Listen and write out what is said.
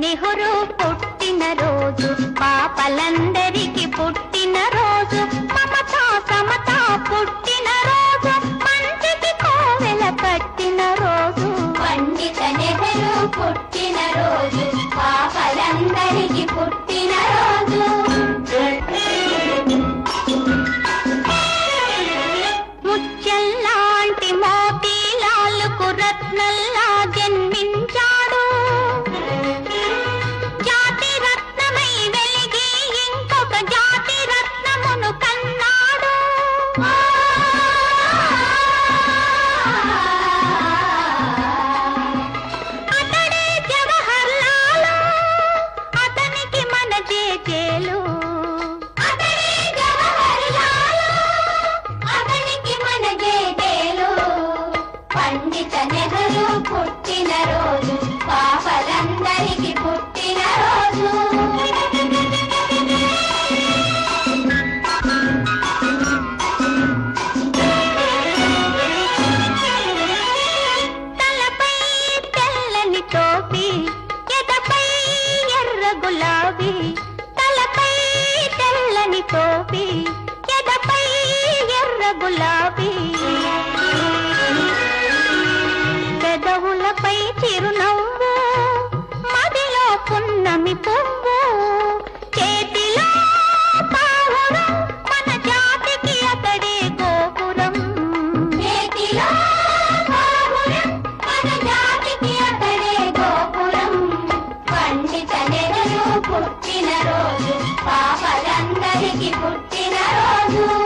నెహ్రూ పుట్టిన రోజు పాపలందరికీ పుట్టిన రోజు మమతా సమతా పుట్టిన రోజు మంచికి కోవెల కట్టిన రోజు. పండిత నెహ్రూ పుట్టిన రోజు పాపలందరికీ పుట్టిన రోజు. పండిత నెహ్రూ పుట్టిన రోజు పాపలందరికీ పుట్టిన రోజు. తలపై తెల్లని టోపీ ఎదపై ఎర్ర గులాబీ. తలపై తెల్లని టోపీ ఎదపై ఎర్ర గులాబీ. నెహ్రూ